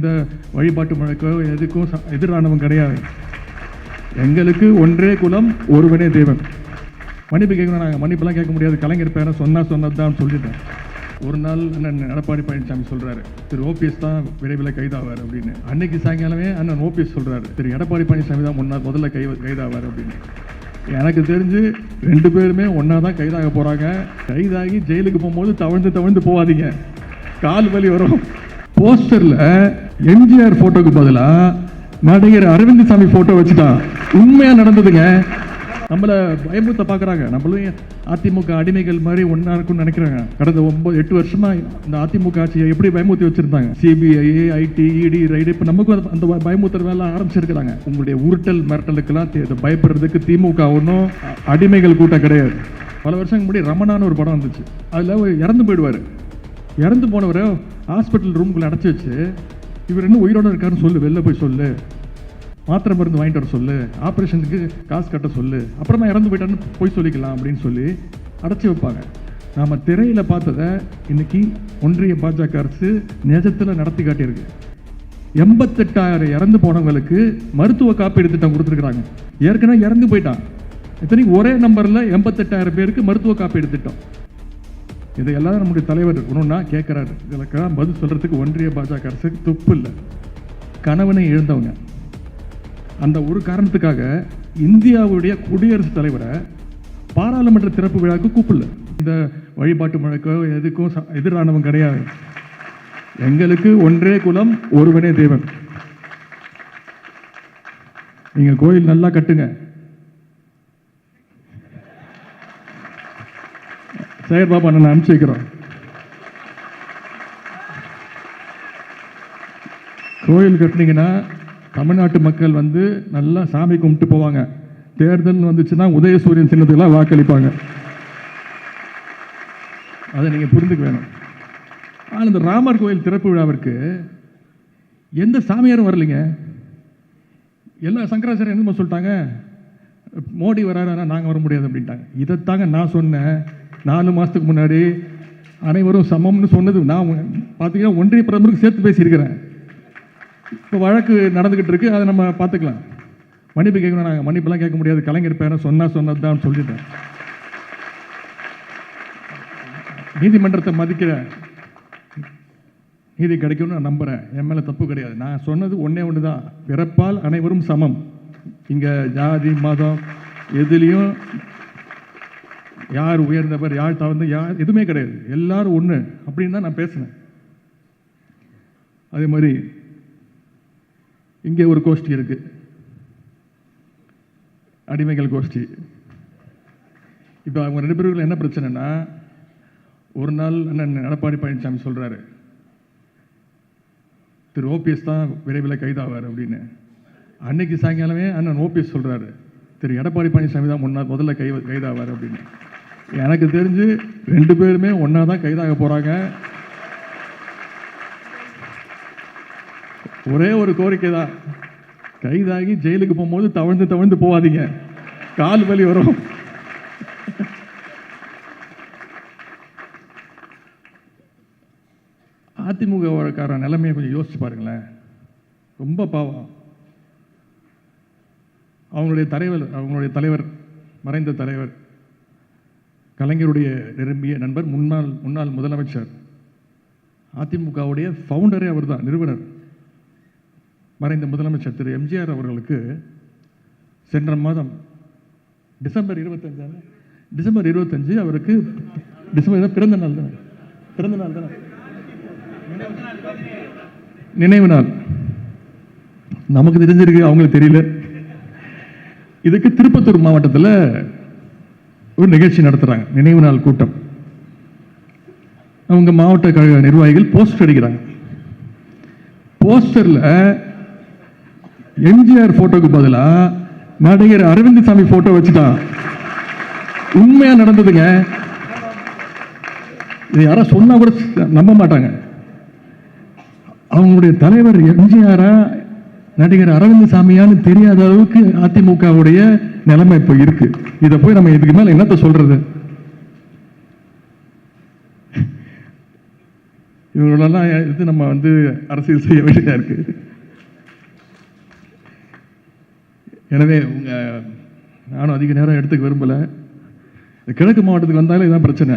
இந்த வழிபாட்டு முறைக்கோ எதுக்கும் ச- எதிரானவன் கிடையாது. எங்களுக்கு ஒன்றே குலம் ஒருவனே தேவன். மன்னிப்பு கேட்கணும் நாங்கள் மன்னிப்பெல்லாம் கேட்க முடியாது. கலைஞர் பேரை சொன்னா சொன்னது தான் சொல்லிட்டேன். ஒரு நாள் அண்ணன் எடப்பாடி பழனிசாமி சொல்கிறாரு திரு ஓபிஎஸ் தான் விரைவில் கைதாவார் அப்படின்னு. அன்னைக்கு சாயங்காலமே அண்ணன் ஓபிஎஸ் சொல்கிறாரு திரு எடப்பாடி பழனிசாமி தான் முன்னா முதல்ல கை கைதாவார் அப்படின்னு. எனக்கு தெரிஞ்சு ரெண்டு பேருமே ஒன்றா தான் கைதாக போகிறாங்க கைதாகி ஜெயிலுக்கு போகும்போது தவழ்ந்து தவழ்ந்து போகாதீங்க கால் வலி வரும். போஸ்டரில் எம்ஜிஆர் ஃபோட்டோக்கு பதிலாக நடிகர் அரவிந்த் சாமி ஃபோட்டோ வச்சுட்டான் உண்மையாக நடந்ததுங்க. நம்மளை பயமுத்த பார்க்குறாங்க நம்மளும் அதிமுக அடிமைகள் மாதிரி ஒன்றா இருக்கும்னு நினைக்கிறாங்க. கடந்த ஒம்பது எட்டு வருஷமாக இந்த அதிமுக ஆட்சியை எப்படி பயமுத்தி வச்சுருந்தாங்க? சிபிஐ ஐடி இடி ரைடு இப்போ நமக்கும் அந்த- அந்த வேலை ஆரம்பிச்சிருக்கிறாங்க. உங்களுடைய உருட்டல் மிரட்டலுக்கெல்லாம் பயப்படுறதுக்கு திமுக ஒன்றும் அடிமைகள் கூட்டம் கிடையாது. பல வருஷங்களுக்கு முன்னாடி ரமணான்னு ஒரு படம் வந்துச்சு. அதில் இறந்து போயிடுவார். இறந்து போனவரை ஹாஸ்பிட்டல் ரூம்குள்ளே அடைச்சி வச்சு இவர் இன்னும் உயிரோட இருக்காருன்னு சொல்லு வெளில போய் சொல்லு. மாத்திரை மருந்து வாங்கிட்டு வர சொல்லு. ஆப்ரேஷனுக்கு காசு கட்ட சொல்லு. அப்புறமா இறந்து போயிட்டான்னு போய் சொல்லிக்கலாம் அப்படின்னு சொல்லி அடைச்சி வைப்பாங்க. நாம் திரையில் பார்த்ததை இன்னைக்கு ஒன்றிய பாஜக அரசு நிஜத்தில் நடத்தி காட்டியிருக்கு. எண்பத்தெட்டாயிரம் இறந்து போனவங்களுக்கு மருத்துவ காப்பீடு திட்டம் கொடுத்துருக்குறாங்க. ஏற்கனவே இறந்து போயிட்டான். இத்தனைக்கு ஒரே நம்பரில் எண்பத்தெட்டாயிரம் பேருக்கு மருத்துவ காப்பீடு திட்டம். இதையெல்லாம் நம்முடைய தலைவர் ஒன்றுன்னா கேட்குறாரு. இதுக்கெல்லாம் பதில் சொல்கிறதுக்கு ஒன்றிய பாஜக அரசுக்கு துப்பு இல்லை. கணவனை இழந்தவங்க. அந்த ஒரு காரணத்துக்காக இந்தியாவுடைய குடியரசுத் தலைவரை பாராளுமன்ற திறப்பு விழாவுக்கு கூப்பிடல. இந்த வழிபாட்டு முழக்கோ எதுக்கும் எதிரானவன் கிடையாது. எங்களுக்கு ஒன்றே குலம் ஒருவனே தேவன் நீங்கள் கோயில் நல்லா கட்டுங்க. சேகர் பாபா நான் அனுப்பிச்சு வைக்கிறோம் கோயில் கட்டினீங்கன்னா தமிழ்நாட்டு மக்கள் வந்து நல்லா சாமி கும்பிட்டு போவாங்க. தேர்தல் வந்துச்சுன்னா உதயசூரியன் சின்னத்துக்கெல்லாம் வாக்களிப்பாங்க. அதை நீங்கள் புரிந்துக்க வேணும். ஆனால் இந்த ராமர் கோயில் திறப்பு விழாவிற்கு எந்த சாமியாரும் வரலைங்க? எல்லா சங்கராச்சாரியம் என்ன சொல்லிட்டாங்க மோடி வராருன்னா நாங்கள் வர முடியாது அப்படின்ட்டாங்க. இதைத்தாங்க நான் சொன்னேன். நாலு மாதத்துக்கு முன்னாடி அனைவரும் சமம்னு சொன்னது நான் பார்த்தீங்கன்னா ஒன்றிய பிரதமருக்கு சேர்த்து பேசியிருக்கிறேன். இப்போ வழக்கு நடந்துக்கிட்டு இருக்குது அதை நம்ம பார்த்துக்கலாம். மன்னிப்பு கேட்கணும் நாங்கள் மன்னிப்பெல்லாம் கேட்க முடியாது. கலைஞர் பேரை சொன்னால் சொன்னது தான் சொல்லிட்டேன். நீதிமன்றத்தை மதிக்கிற நீதி கிடைக்கும்னு நான் நம்புகிறேன் என் மேலே தப்பு கிடையாது. நான் சொன்னது ஒன்றே ஒன்று தான் பிறப்பால் அனைவரும் சமம். இங்கே ஜாதி மதம் எதுலேயும் யார் உயர்ந்தவர் யார் தாழ்ந்த யார் எதுவுமே கிடையாது. எல்லாரும் ஒன்று அப்படின்னு தான் நான் பேசினேன். அதே மாதிரி இங்கே ஒரு கோஷ்டி இருக்கு. அடிமைகள் கோஷ்டி. இப்போ அவங்க ரெண்டு பேருக்குள்ள என்ன பிரச்சனைனா ஒரு நாள் அண்ணன் எடப்பாடி பழனிசாமி சொல்கிறாரு திரு ஓபிஎஸ் தான் விரைவில் கைதாவார் அப்படின்னு. அன்னைக்கு சாயங்காலமே அண்ணன் ஓபிஎஸ் சொல்கிறாரு திரு எடப்பாடி பழனிசாமி தான் முன்னாள் முதல்ல கை கைதாவார் அப்படின்னு. எனக்கு தெரிஞ்சு ரெண்டு பேருமே ஒன்றா தான் கைதாக போகிறாங்க ஒரே ஒரு கோரிக்கை தான் கைதாகி ஜெயிலுக்கு போகும்போது தவழ்ந்து தவழ்ந்து போகாதீங்க கால் வலி வரும். அதிமுக வழக்கார நிலைமையை கொஞ்சம் யோசிச்சு பாருங்களேன். ரொம்ப பாவம். அவங்களுடைய தலைவர் அவங்களுடைய தலைவர் மறைந்த தலைவர். கலைஞருடைய நிரம்பிய நண்பர் முன்னாள் முன்னாள் முதலமைச்சர் அதிமுகவுடைய ஃபவுண்டரே அவர்தான் நிறுவனர். மறைந்த முதலமைச்சர் திரு. எம்ஜிஆர் அவர்களுக்கு சென்ற மாதம் டிசம்பர் இருபத்தஞ்சான? டிசம்பர் இருபத்தஞ்சு அவருக்கு டிசம்பர் தான் பிறந்த நாள் தானே? பிறந்த நாள் தானே? நினைவு நாள். நமக்கு தெரிஞ்சிருக்கு அவங்களுக்கு தெரியல. இதுக்கு திருப்பத்தூர் மாவட்டத்தில் ஒரு நிகழ்ச்சி நடத்துறாங்க. நினைவு நாள் கூட்டம். அவங்க மாவட்ட கழக நிர்வாகிகள் போஸ்டர் அடிக்கிறாங்க. போஸ்டர்ல எம்ஜிஆர் ஃபோட்டோக்கு பதிலா நடிகர் அரவிந்த் சாமி ஃபோட்டோ வச்சுட்டான். உண்மையா நடந்ததுங்க? இது யாராவது சொன்னால் கூட நம்ப மாட்டாங்க. அவங்களுடைய தலைவர் எம்ஜிஆரா நடிகர் அரவிந்த் சாமியான்னு தெரியாத அளவுக்கு அதிமுகவுடைய நிலைமை இப்போ இருக்கு. இதை போய் நம்ம இதுக்கு மேலே என்னத்தை சொல்றது? இவங்களெல்லாம் இது நம்ம வந்து அரசியல் செய்ய வேண்டியதாக இருக்கு. எனவே உங்க நானும் அதிக நேரம் எடுத்துக்க விரும்பல. கிழக்கு மாவட்டத்துக்கு வந்தாலே இதான் பிரச்சனை.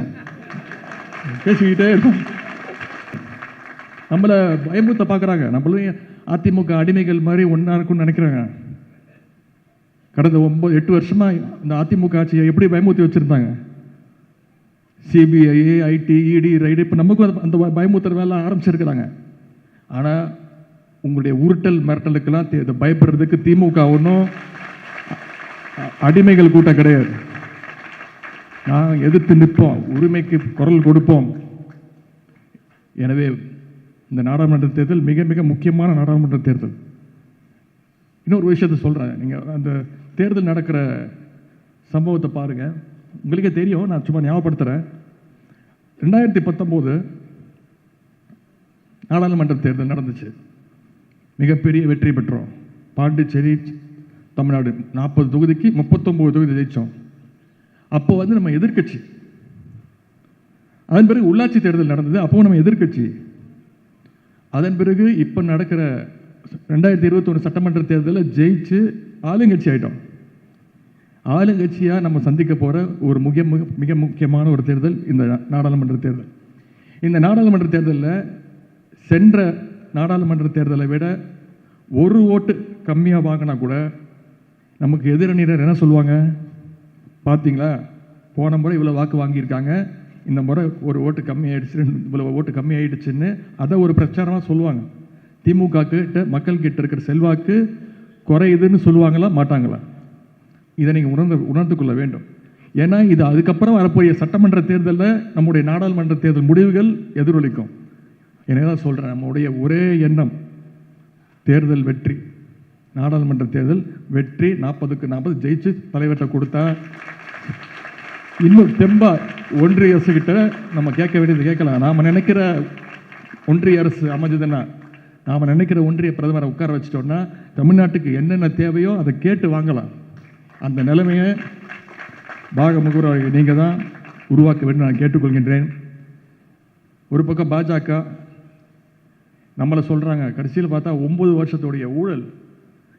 பேசிக்கிட்டே இருக்கும் நம்மளை பயமுத்த பார்க்குறாங்க நம்மளும் அதிமுக அடிமைகள் மாதிரி ஒன்றா இருக்கும்னு நினைக்கிறாங்க. கடந்த ஒன்பது எட்டு வருஷமாக இந்த அதிமுக ஆட்சியை எப்படி பயமுறுத்தி வச்சுருந்தாங்க? சிபிஐ ஐடி இடி ரைடு இப்போ நமக்கும் அந்த- பயமுத்துற பயமுறுத்துற வேலை ஆரம்பிச்சிருக்கிறாங்க. ஆனால் உங்களுடைய உருட்டல் மிரட்டலுக்கெல்லாம் தே- பயப்படுறதுக்கு திமுக ஒன்றும் அடிமைகள் கூட்டம் கிடையாது. நான் எதிர்த்து நிற்போம் உரிமைக்கு குரல் கொடுப்போம். எனவே இந்த நாடாளுமன்ற தேர்தல் மிக மிக முக்கியமான நாடாளுமன்ற தேர்தல். இன்னொரு விஷயத்த சொல்கிறேன் நீங்கள் அந்த தேர்தல் நடக்கிற சம்பவத்தை பாருங்கள் உங்களுக்கே தெரியும் நான் சும்மா ஞாபகப்படுத்துகிறேன் ரெண்டாயிரத்தி பத்தொம்போது நாடாளுமன்ற தேர்தல் நடந்துச்சு. மிகப்பெரிய வெற்றி பெற்றோம். பாண்டிச்சேரி தமிழ்நாடு நாற்பது தொகுதிக்கு முப்பத்தொம்போது தொகுதி ஜெயித்தோம் அப்போ வந்து நம்ம எதிர்க்கட்சி. அதன் பிறகு உள்ளாட்சி தேர்தல் நடந்தது அப்போ நம்ம எதிர்க்கட்சி. அதன் பிறகு இப்போ நடக்கிற ரெண்டாயிரத்தி இருபத்தொன்று சட்டமன்ற தேர்தலில் ஜெயிச்சு ஆளுங்கட்சி ஆகிட்டோம் ஆளுங்கட்சியாக நம்ம சந்திக்க போகிற ஒரு முக்கிய மிக- மிக முக்கியமான ஒரு தேர்தல் இந்த நாடாளுமன்ற தேர்தல். இந்த நாடாளுமன்ற தேர்தலில் சென்ற நாடாளுமன்ற தேர்தலை விட ஒரு ஓட்டு கம்மியாக வாங்கினா கூட நமக்கு எதிரணியினர் என்ன சொல்லுவாங்க? பார்த்தீங்களா போன முறை இவ்வளோ வாக்கு வாங்கியிருக்காங்க. இந்த முறை ஒரு ஓட்டு கம்மியாயிடுச்சு இவ்வளோ ஓட்டு கம்மியாயிடுச்சுன்னு அதை ஒரு பிரச்சாரமாக சொல்லுவாங்க. திமுக கிட்ட மக்கள் கிட்ட இருக்கிற செல்வாக்கு குறையுதுன்னு சொல்லுவாங்களா? மாட்டாங்களா? இதை நீங்கள் உணர்ந்து உணர்ந்து கொள்ள வேண்டும். ஏன்னா இது அதுக்கப்புறம் வரக்கூடிய சட்டமன்ற தேர்தலில் நம்முடைய நாடாளுமன்ற தேர்தல் முடிவுகள் எதிரொலிக்கும். எனவே தான் சொல்கிறேன் நம்முடைய ஒரே எண்ணம் தேர்தல் வெற்றி. நாடாளுமன்ற தேர்தல் வெற்றி நாற்பதுக்கு நாற்பது ஜெயிச்சு தலைவர்கிட்ட கொடுத்தா இன்னும் தெம்பா ஒன்றிய அரசு நம்ம கேட்க வேண்டியது கேட்கலாம். நாம் நினைக்கிற ஒன்றிய அரசு அமைஞ்சதுன்னா நாம் நினைக்கிற ஒன்றிய பிரதமரை உட்கார வச்சிட்டோம்னா தமிழ்நாட்டுக்கு என்னென்ன தேவையோ அதை கேட்டு வாங்கலாம். அந்த நிலைமையை பாகமுகுர நீங்கள் தான் உருவாக்க வேண்டும் நான் கேட்டுக்கொள்கின்றேன். ஒரு பக்கம் பாஜக நம்மளை சொல்கிறாங்க கடைசியில் பார்த்தா ஒம்பது வருஷத்துடைய ஊழல்.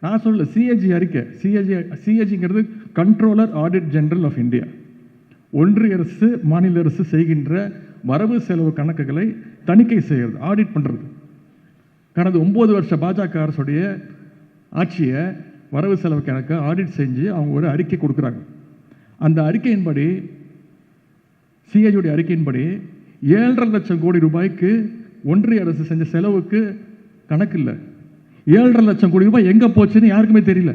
நான் சொல்லல சிஏஜி அறிக்கை. CAG சிஏஜிங்கிறது controller audit general of India ஒன்றிய அரசு மாநில அரசு செய்கின்ற வரவு செலவு கணக்குகளை தணிக்கை செய்கிறது ஆடிட் பண்ணுறது கடந்த ஒம்பது வருஷ பாஜக அரசுடைய ஆட்சியை வரவு செலவு கணக்கை ஆடிட் செஞ்சு அவங்க ஒரு அறிக்கை கொடுக்குறாங்க. அந்த அறிக்கையின்படி சிஏஜியுடைய அறிக்கையின்படி ஏழரை லட்சம் கோடி ரூபாய்க்கு ஒன்றிய அரசு செஞ்ச செலவுக்கு கணக்கு இல்லை. ஏழரை லட்சம் கோடி ரூபாய் எங்கே போச்சுன்னு யாருக்குமே தெரியல.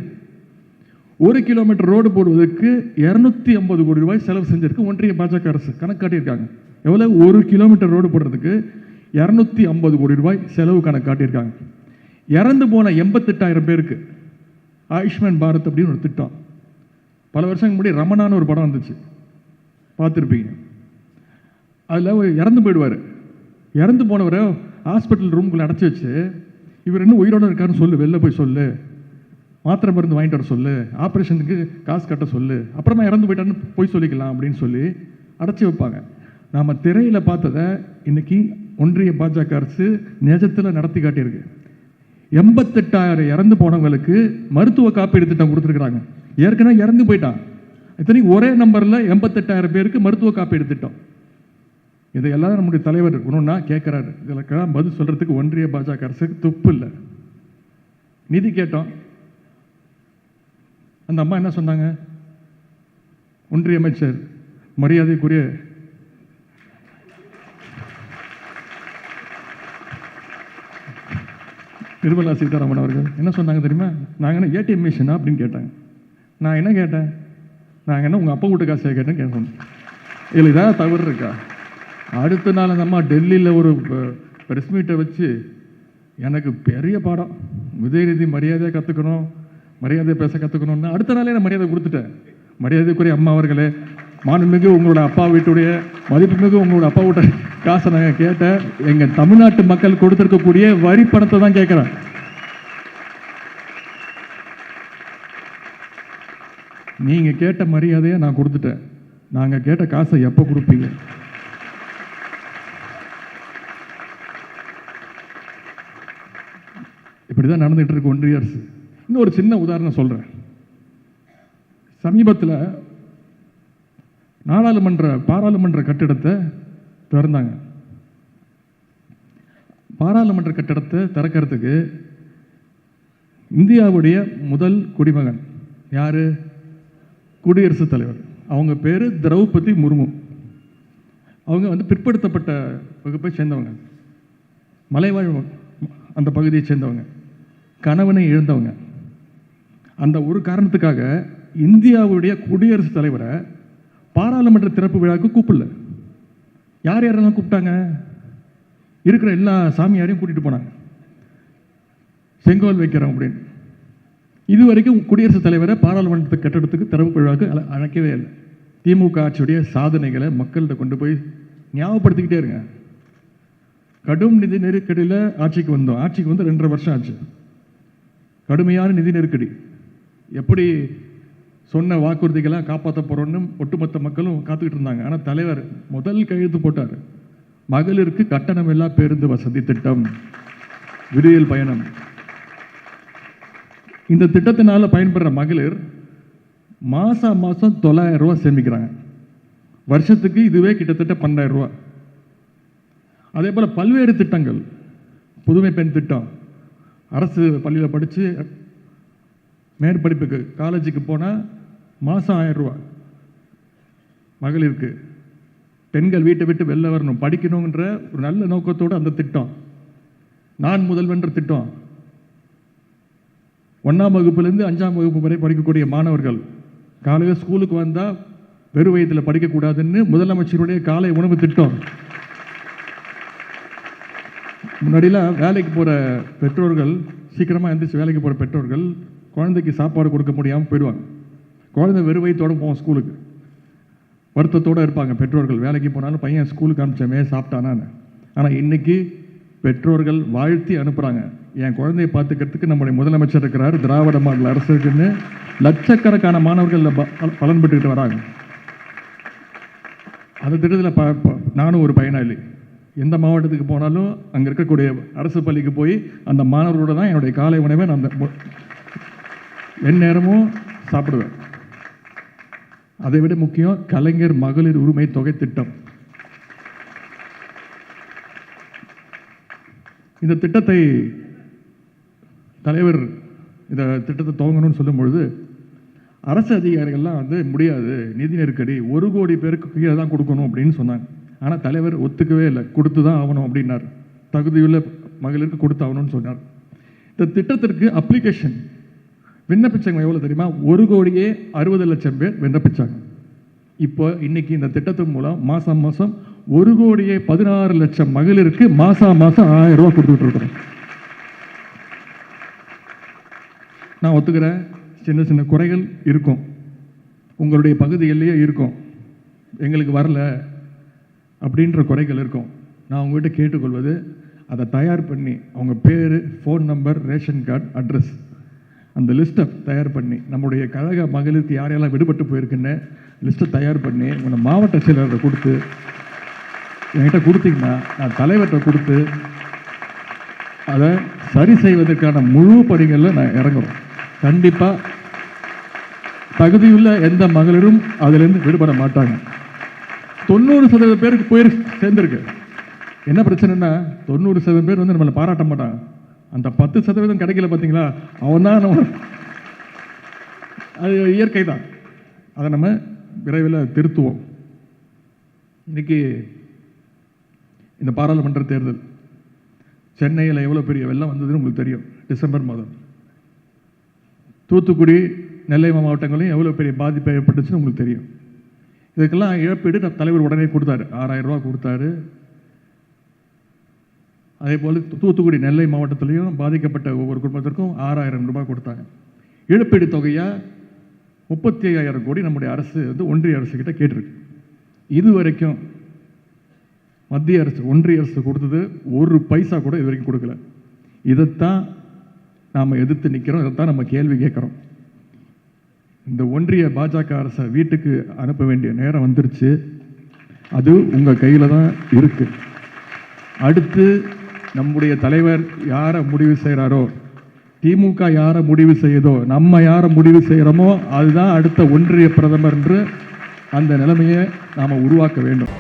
ஒரு கிலோமீட்டர் ரோடு போடுவதற்கு இரநூத்தி ஐம்பது கோடி ரூபாய் செலவு செஞ்சிருக்கு ஒன்றிய பாஜக அரசு. கணக்கு காட்டியிருக்காங்க. எவ்வளோ ஒரு கிலோமீட்டர் ரோடு போடுறதுக்கு இரநூத்தி ஐம்பது கோடி ரூபாய் செலவு கணக்கு காட்டியிருக்காங்க. இறந்து போன எண்பத்தெட்டாயிரம் பேருக்கு ஆயுஷ்மான் பாரத் அப்படின்னு ஒரு திட்டம். பல வருஷங்களுக்கு முன்னாடி ரமணான்னு ஒரு படம் வந்துச்சு. பார்த்துருப்பீங்க. அதில் இறந்து போயிடுவார். இறந்து போனவரை ஹாஸ்பிட்டல் ரூம்குள்ளே அடைச்சி வச்சு இவர் இன்னும் உயிரோடு இருக்காருன்னு சொல்லு வெளில போய் சொல்லு. மாத்திரை மருந்து வாங்கிட்டு வர சொல்லு. ஆப்ரேஷனுக்கு காசு கட்ட சொல்லு. அப்புறமா இறந்து போயிட்டான்னு போய் சொல்லிக்கலாம் அப்படின்னு சொல்லி அடைச்சி வைப்பாங்க. நாம் திரையில் பார்த்ததை இன்றைக்கி ஒன்றிய பாஜக அரசு நிஜத்தில் நடத்தி காட்டியிருக்கு. எண்பத்தெட்டாயிரம் இறந்து போனவங்களுக்கு மருத்துவ காப்பீடு திட்டம் கொடுத்துருக்குறாங்க. ஏற்கனவே இறந்து போயிட்டான் இத்தனைக்கு ஒரே நம்பரில் எண்பத்தெட்டாயிரம் பேருக்கு மருத்துவ காப்பீடு திட்டம். இதையெல்லாம் நம்முடைய தலைவர் ஒன்றுன்னா கேட்குறாரு. இதற்கெல்லாம் பதில் சொல்கிறதுக்கு ஒன்றிய பாஜக அரசுக்கு துப்பு இல்லை. நிதி கேட்டோம். அந்த அம்மா என்ன சொன்னாங்க? ஒன்றிய அமைச்சர் மரியாதைக்குரிய நிர்மலா சீதாராமன் அவர்கள். என்ன சொன்னாங்க தெரியுமா? நாங்கள் என்ன ஏடிஎம் மிஷினா அப்படின்னு கேட்டாங்க. நான் என்ன கேட்டேன்? நாங்கள் என்ன உங்கள் அப்பா வீட்டு காசை கேட்டேன் கேட்கணும் இல்லை இதான் தவறு இருக்கா? அடுத்த நாள் அந்த அம்மா டெல்லியில் ஒரு ப்ரெஸ் மீட்டை வச்சு எனக்கு பெரிய பாடம். உதயநிதி மரியாதையாக கற்றுக்கணும் மரியாதையை பேச கற்றுக்கணும்னு அடுத்த நாளே நான் மரியாதை கொடுத்துட்டேன். மரியாதைக்குரிய அம்மா அவர்களே மாண்புமிகு உங்களோட அப்பா வீட்டுடைய மதிப்புமிகு உங்களோட அப்பாவோட காசை நாங்கள் கேட்டேன். எங்கள் தமிழ்நாட்டு மக்கள் கொடுத்துருக்கக்கூடிய வரி பணத்தை தான் கேட்குறேன். நீங்கள் கேட்ட மரியாதையை நான் கொடுத்துட்டேன். நாங்கள் கேட்ட காசை எப்போ கொடுப்பீங்க? இப்படி தான் நடந்துகிட்டு இருக்கு ஒன்றிய அரசு. இன்னொரு சின்ன உதாரணம் சொல்கிறேன் சமீபத்தில் நாடாளுமன்ற பாராளுமன்ற கட்டிடத்தை திறந்தாங்க. பாராளுமன்ற கட்டிடத்தை திறக்கிறதுக்கு இந்தியாவுடைய முதல் குடிமகன் யார்? குடியரசுத் தலைவர். அவங்க பேர் திரௌபதி முர்மு. அவங்க வந்து பிற்படுத்தப்பட்ட வகுப்பை சேர்ந்தவங்க. மலைவாழ் அந்த பகுதியை சேர்ந்தவங்க. கணவனை இழந்தவங்க. அந்த ஒரு காரணத்துக்காக இந்தியாவுடைய குடியரசுத் தலைவரை பாராளுமன்ற திறப்பு விழாவுக்கு கூப்பிடல. யார் யாரெல்லாம் கூப்பிட்டாங்க? இருக்கிற எல்லா சாமியாரையும் கூட்டிகிட்டு போனாங்க. செங்கோல் வைக்கிறோம் அப்படின்னு. இது வரைக்கும் குடியரசுத் தலைவரை பாராளுமன்ற கட்டடத்துக்கு திறப்பு விழாவுக்கு அழ- அழைக்கவே இல்லை. திமுக ஆட்சியுடைய சாதனைகளை மக்கள்கிட்ட கொண்டு போய் ஞாபகப்படுத்திக்கிட்டே இருங்க. கடும் நிதி நெருக்கடியில் ஆட்சிக்கு வந்தோம். ஆட்சிக்கு வந்து ரெண்டரை வருஷம் ஆச்சு. கடுமையான நிதி நெருக்கடி. எப்படி சொன்ன வாக்குறுதிகளாக காப்பாற்ற போகிறோன்னு ஒட்டுமொத்த மக்களும் காத்துக்கிட்டு இருந்தாங்க. ஆனால் தலைவர் முதல் கையெழுத்து போட்டார். மகளிருக்கு கட்டணமில்லா பேருந்து வசதி திட்டம். விடியல் பயணம். இந்த திட்டத்தினால பயன்பெற மகளிர் மாதம் மாதம் தொள்ளாயிரம் ரூபா சேமிக்கிறாங்க. வருஷத்துக்கு இதுவே கிட்டத்தட்ட பன்னெண்டாயிரம் ரூபா அதே போல் பல்வேறு திட்டங்கள். புதுமை பெண் திட்டம். அரசு பள்ளியில் படித்து மேற்படிப்புக்கு காலேஜுக்கு போனால் மாதம் ஆயிரம் ரூபா மகளிருக்கு. பெண்கள் வீட்டை விட்டு வெளில வரணும். படிக்கணுன்ற ஒரு நல்ல நோக்கத்தோடு அந்த திட்டம். நான் முதல்வன்ற திட்டம். ஒன்றாம் வகுப்புலேருந்து அஞ்சாம் வகுப்பு வரை படிக்கக்கூடிய மாணவர்கள். காலையில் ஸ்கூலுக்கு வந்தால் வெறு வயதில் படிக்கக்கூடாதுன்னு முதலமைச்சருடைய காலை உணவு திட்டம். முன்னாடிலாம் வேலைக்கு போகிற பெற்றோர்கள் சீக்கிரமாக எந்திரிச்சு வேலைக்கு போகிற பெற்றோர்கள் குழந்தைக்கு சாப்பாடு கொடுக்க முடியாமல் போயிடுவாங்க. குழந்தை வெறுவைத்தோடு போவோம் ஸ்கூலுக்கு. வருத்தத்தோடு இருப்பாங்க. பெற்றோர்கள் வேலைக்கு போனாலும் பையன் ஸ்கூலுக்கு அனுப்பிச்சமே சாப்பிட்டானான்னு ஆனால் இன்னைக்கு பெற்றோர்கள் வாழ்த்தி அனுப்புகிறாங்க என் குழந்தையை பார்த்துக்கிறதுக்கு நம்முடைய முதலமைச்சர் இருக்கிறார் திராவிட மாடல் அரசு லட்சக்கணக்கான மாணவர்கள் பல- பலன் பெற்றுக்கிட்டு வராங்க. அந்த திட்டத்தில் ப நானும் ஒரு பயனாளி. எந்த மாவட்டத்துக்கு போனாலும் அங்கே இருக்கக்கூடிய அரசு பள்ளிக்கு போய் அந்த மாணவர்களோட தான் என்னுடைய காலை உணவை நான் அந்த மு- எந்நேரமும் சாப்பிடுவேன். அதை விட முக்கியம் கலைஞர் மகளிர் உரிமை தொகை திட்டம். இந்த திட்டத்தை தலைவர் இந்த திட்டத்தை துவங்கணும்னு சொல்லும் பொழுது அரசு அதிகாரிகள்லாம் வந்து முடியாது நிதி நெருக்கடி ஒரு கோடி பேருக்கு கீழே தான் கொடுக்கணும் அப்படின்னு சொன்னாங்க. ஆனால் தலைவர் ஒத்துக்கவே இல்லை கொடுத்து தான் ஆகணும் அப்படின்னார். தகுதியுள்ள மகளிருக்கு கொடுத்து ஆகணும்னு சொன்னார். இந்த திட்டத்திற்கு அப்ளிகேஷன் விண்ணப்பிச்சவங்க எவ்வளோ தெரியுமா? ஒரு கோடியே அறுபது லட்சம் பேர் விண்ணப்பிச்சாங்க. இப்போ இன்னைக்கு இந்த திட்டத்தின் மூலம் மாதம் மாதம் ஒரு கோடியே பதினாறு லட்சம் மகளிருக்கு மாதம் மாதம் ஆயிரம் ரூபாய் கொடுத்துட்டு இருக்கிறோம். நான் ஒத்துக்கிறேன். சின்ன சின்ன குறைகள் இருக்கும். உங்களுடைய பகுதிகளிலேயே இருக்கும். எங்களுக்கு வரல அப்படின்ற குறைகள் இருக்கும். நான் உங்கள்கிட்ட கேட்டுக்கொள்வது அதை தயார் பண்ணி அவங்க பேர் phone number ration card address அந்த லிஸ்ட்டை தயார் பண்ணி நம்முடைய கழக மகளிருக்கு யாரையெல்லாம் விடுபட்டு போயிருக்குன்னு லிஸ்ட்டை தயார் பண்ணி உங்களை மாவட்ட செயலர்கிட்ட கொடுத்து என்கிட்ட கொடுத்தீங்கன்னா நான் தலைவர்கிட்ட கொடுத்து அதை சரி செய்வதற்கான முழு பணிகளில் நான் இறங்குறோம் கண்டிப்பாக தகுதியுள்ள எந்த மகளிரும் அதுலேருந்து விடுபட மாட்டாங்க. தொண்ணூறு சதவீத பேருக்கு போய் சேர்ந்துருக்கு. என்ன பிரச்சனைன்னா தொண்ணூறு சதவீதம் பேர் வந்து நம்மளை பாராட்ட மாட்டாங்க. அந்த பத்து சதவீதம் கிடைக்கல பார்த்தீங்களா அவன் தான் நம்ம அது இயற்கை தான். அதை நம்ம விரைவில் திருத்துவோம். இன்றைக்கி இந்த பாராளுமன்ற தேர்தல் சென்னையில் எவ்வளோ பெரிய வெள்ளம் வந்ததுன்னு உங்களுக்கு தெரியும் டிசம்பர் மாதம். தூத்துக்குடி நெல்லை மாவட்டங்களையும் எவ்வளோ பெரிய பாதிப்பு ஏற்பட்டுச்சுன்னு உங்களுக்கு தெரியும். இதுக்கெல்லாம் இழப்பீடு தலைவர் உடனே கொடுத்தாரு. ஆறாயிரம் ரூபா கொடுத்தாரு. அதே போல் தூத்துக்குடி நெல்லை மாவட்டத்திலையும் பாதிக்கப்பட்ட ஒவ்வொரு குடும்பத்திற்கும் ஆறாயிரம் ரூபாய் கொடுத்தாங்க. இழப்பீடு தொகையாக முப்பத்தி ஐயாயிரம் கோடி நம்முடைய அரசு வந்து ஒன்றிய அரசு கேட்டிருக்கு. இது வரைக்கும் மத்திய அரசு ஒன்றிய அரசு கொடுத்தது ஒரு பைசா கூட இது வரைக்கும் கொடுக்கல. இதைத்தான் நாம் எதிர்த்து நிற்கிறோம் இதைத்தான் நம்ம கேள்வி கேட்குறோம். இந்த ஒன்றிய பாஜக அரசை வீட்டுக்கு அனுப்ப வேண்டிய நேரம் வந்துருச்சு. அது உங்கள் கையில் தான் இருக்குது அடுத்து நம்முடைய தலைவர் யாரை முடிவு செய்கிறாரோ திமுக யாரை முடிவு செய்யுதோ நம்ம யாரை முடிவு செய்கிறோமோ அதுதான் அடுத்த ஒன்றிய பிரதமர் என்று அந்த நிலைமையை நாம் உருவாக்க வேண்டும்.